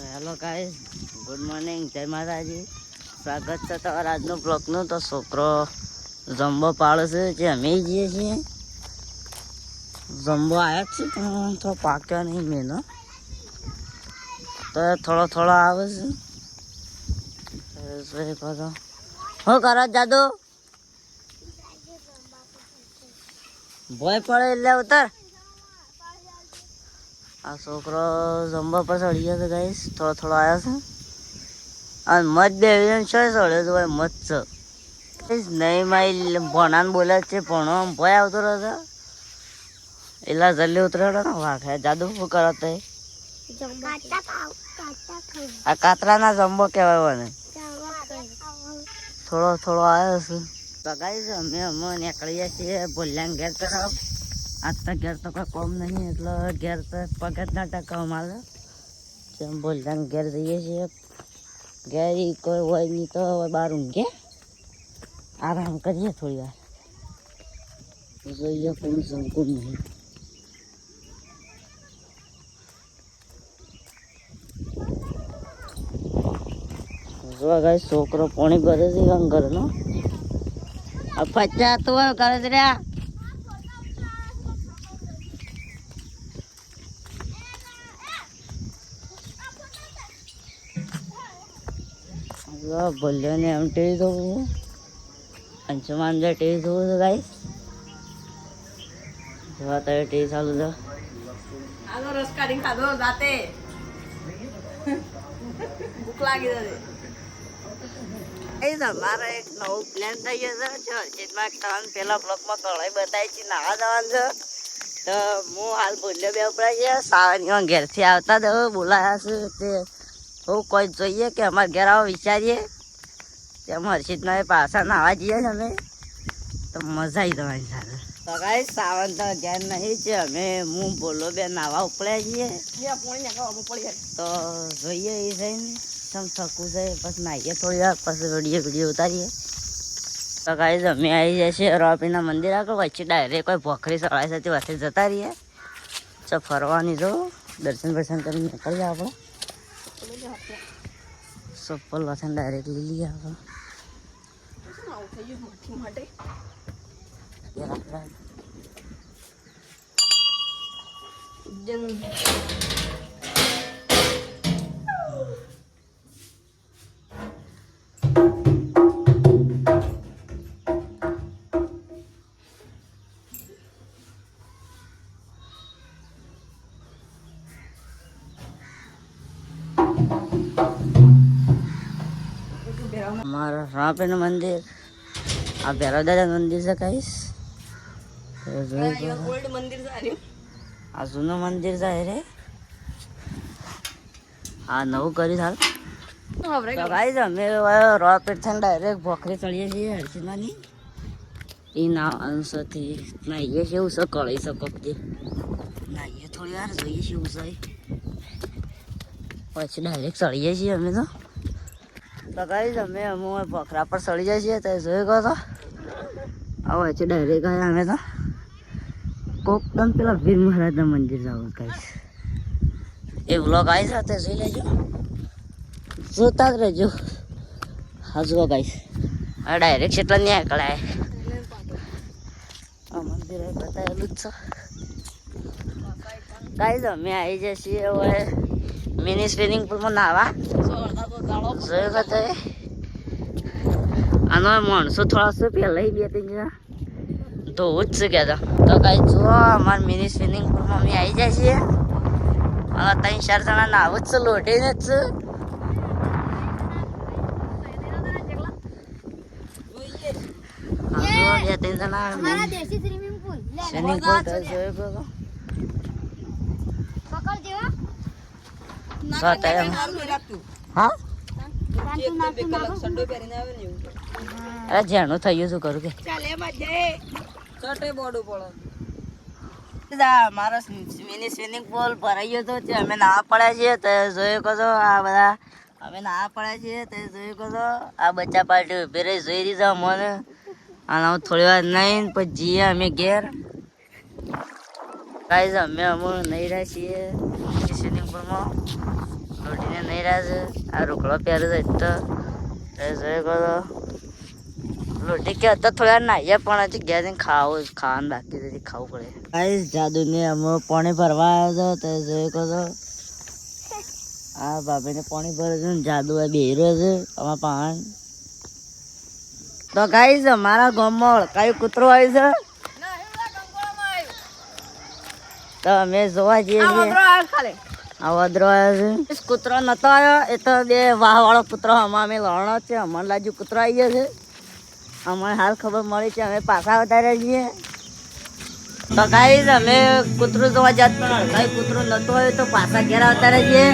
તો hello guys good morning જય માતાજી. સ્વાગત છે તમારા આજનો બ્લોગનું તો છોકરો જમ્બો પાડે છે જે અમે જઈએ છીએ? જમ્બો આવ્યા જ છે, પણ તો પાક્યો નહીં મેનો. તો થોડો થોડો આવે છે. કરો શું કરો જાદુ? ભોય પડે એટલે ઉતર. આ છોકરો જમવા પર ચડી ગયો છે ગાઈસ થોડો થોડો આવ્યો છે. અને મત બે છે, ચડ્યો તો ભાઈ મત છે. નહીં મારી ભણાને બોલે છે, ભણો ભય આવતો રહ્યો એલા જલ્દી ઉતરેલો ને વાંખે જાદુ શું કરો તે? આ કાતરાના જમ્બો કહેવાય મને. થોડો થોડો આવ્યો છે. તો ગાઈસ અમે અમે નીકળીએ છીએ ભૂલ્યા ઘેર તરફ. આજ તો ઘેર તો કોઈ કોમ નહીં, એટલે ઘેર તો પગ જ ના ટકાવ મારે જેમ બોલતા ઘેર જઈએ છીએ. ઘેર કોઈ હોય નહીં તો હવે બહાર ઊંઘે આરામ કરીએ થોડી વાર. જોઈએ કોઈ સંકુલ નહીં. જો ગાય છોકરો પોણી ભરે છે ઘરનો પચાસ તો કરે છે રે બોલ્યો ને એમ ટીવી જોવું અંશુમાન જે ટીવી જોવું છે ગાઈસ. જોવા તારે ટીવી ચાલુ છે. આનો રસ કાઢી ખાધો જાતે ભૂખ લાગી જશે એ તમારે એક નવું પ્લેન થઈ ગયો છે. જો જેમાં તમને પેલા બ્લોકમાં કઢાઈ બતાવી છે નાવા જવાનું છે. તો હું હાલ બોલ્યો બે ઉપરા છે સાવનીમાં ઘેરથી આવતા તો બોલાયા છે તે. હું કોઈ જોઈએ કે અમારે ઘેર આવો વિચારીએ તેમ હર્ષિતના પાછા નાવા જઈએ ને અમે. તો મજા આવી તમારી સાથે. તો કાંઈ સાવન તો ઘેર નહીં છે અમે હું બોલો બે નાવા ઉપડ્યા છીએ તો જોઈએ એ જઈને સમ થકું છે પછી નાહીએ થોડી વાર પછી વીડિયો વીડિયો ઉતારીએ. તો કાંઈ અમે આવી જાય છે રોપીના મંદિર આગળ વચ્ચે ડાયરેક્ટ કોઈ ભોખરી સળાય સાથે વચ્ચે જતા રહીએ. તો ફરવાની જો દર્શન બર્શન કરીને નીકળીએ આપણે. સપ્પલ વાસણ ડાયરેક્ટ લઈ શું આવું જન અમારા રાપીનું મંદિર. આ ભેરવદાદા મંદિર છે કહીશ તો જોઈ લો. ઓલ્ડ મંદિર સારું આ જૂનું મંદિર જાય રે આ નવું કરી હાલ. ભાઈ અમે રો પેટથી ડાયરેક્ટ ભોખરી ચડીએ છીએ હર્ષિમાની એ ના અંશથી નાહીએ છીએ છે કળી શકો જે નાહીએ થોડી વાર જોઈએ છીએ છે. પછી ડાયરેક્ટ ચડીએ છીએ અમે તો. તો ગાઈસ અમે અમુક ભોખરા પર સડી જાય છીએ તો જોઈ ગયો તો. આવો છે ડાયરેક્ટ ગયા અમે તો. કોક દમ પેલા વીર મહારાજના મંદિર જવું ગાઈસ. એ વ્લોગ આવી સાથે જોઈ લેજો. જોતા જ રહેજો. હા, જુઓ ગાઈસ. આ ડાયરેક્ટ કેટલા ન્યાય કળાય આ મંદિર બતાવેલું જ છે. ગાઈસ, અમે આવી જઈએ હવે. મિની સ્વિમિંગ પુલમાં નાવા આનો માણસો થોડા પહેલા લઈ બે ત્યાં ધોવું જ શીખ્યા હતા તો કાંઈ જુઓ અમારા મિની સ્વિમિંગ પુલમાં અમે આવી જાય છીએ. અમારા ત્રણ ચાર જણા નાવું જ છે લોટીને જ છે. હા? અરે જેનું થયું શું કરું કે? મારો મિની સ્વિમિંગ પુલ ભરાઈ ગયો હતો તે અમે નાવા પડ્યા છીએ તો જોયું કહો આ બધા અમે નાવા પડ્યા છીએ તે જોયું કહો આ બચ્ચા પાર્ટી ઊભી રહી જોઈ રહી જાઓ અમને. અને હું થોડી વાર નહીં પછી જઈએ અમે ઘેર. ગાઈઝ અમે અમુ નહીં રહ્યા છીએ સ્વિમિંગ પુલમાં રહ્યા છે. આ રોકડો પહેરે છે તો. એ જોઈ કરો રોટી કે તો થોડા નાહીએ પણ હજી જઈને ખાવું ખાવાનું બાકી છે ખાવું પડે. ગાઈસ જાદુને અમે પાણી ભરવા આવ્યો હતો તો જોઈ કરો આ ભાભીને પાણી ભરે છે ને જાદુ આ બેહી છે આમાં પાણ. તો ગાઈસ મારા ગામમાં અળકાયું કૂતરો આવ્યું છે. તો અમે જોવા જઈએ છીએ. આ વદરો આવ્યો છે કૂતરો નતો આવ્યો એ તો બે વાહ વાળો કૂતરો આમાં અમે લણો છે અમર લાજુ કૂતરો આવી ગયો છે. અમારે હાલ ખબર મળી છે, અમે પાછા વધારે છીએ તો ગાઈસ, અમે કૂતરું જોવા જાત પણ કાંઈ કૂતરો નતો આવ્યો, તો પાછા ઘેર વધારે રહીએ.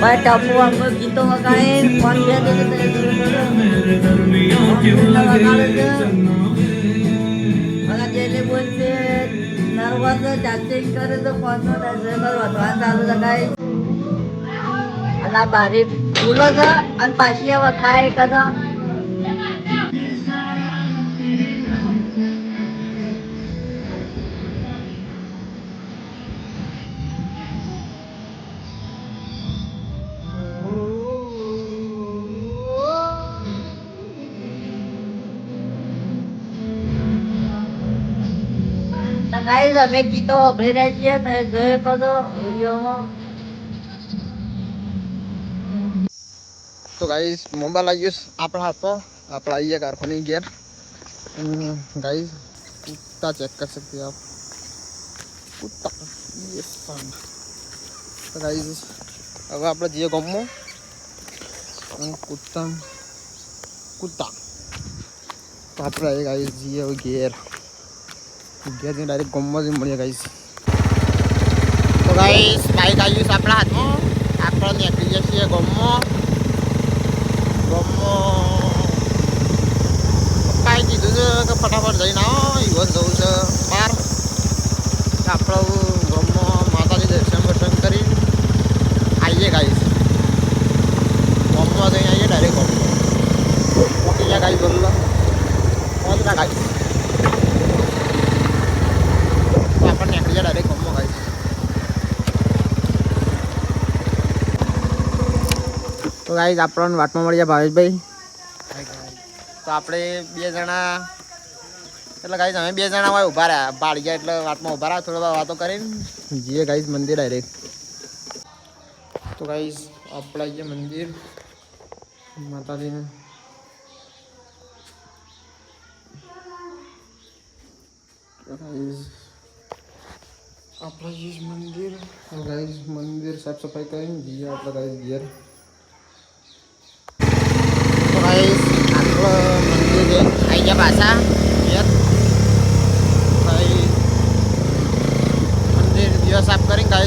ભાઈ, ટપુ અમુક ગીતો વગાડે ફોન બે દે બોલશે નર્વસ ચાર્જિંગ કરે તો ફોન નો ચાલુ લગાય આ બારી ફૂલો છે અને પાછી હવે ખાય કદા ગાઈસ, અમે ગીતો સાંભળી રહ્યા છીએ, તમે જોયો શકો વિડીયોમાં. So guys, mobile lagi us apa apa apa lagi ya karboni gear. Hmm, guys, kita cek ke setiap iya, kita. Yes, fun. So guys, apa apa dia kamu? Hmm, kita, kita. Apa lagi guys dia gear. Gear ini dari kamu sih mulia guys. So guys, baik guys apa apa? Apa nih kerja sih kamu? ફટાફટ જઈને આવો. યુવન જવું છે બહાર. આપણે ગામમાં માતાજી દર્શન દર્શન કરી આવીએ ગાઈશ ગામમાં જઈને આવીએ ડાયરેક્ટ ગામમાં પહોંચી ગયા ગાઈ બોલો પહોંચતા ગાઈશ આપણને આપણે નીકળી જાય ડાયરેક્ટ ગામમાં ગાઈશ તો ગાઈસ આપણને વાટમાં મળી જાય ભાવેશભાઈ. તો આપણે બે જણા એટલે ગાઈસ અમે બે જણા હોય ઊભા રહ્યા. ભાડી એટલે વાતમાં ઊભા રહ્યા, થોડા વાતો કરીને. જઈએ ગાઈસ મંદિર ડાયરેક્ટ તો ગાઈસ આપણે આવીએ મંદિર. માતાજીને. આપણે જઈશ મંદિર. સાફ સફાઈ કરીને જઈએ આપણે ગાઈસ ઘેર. ગાઈસ આપણો મંદિર આવી ગયા પાછા. ઘેર.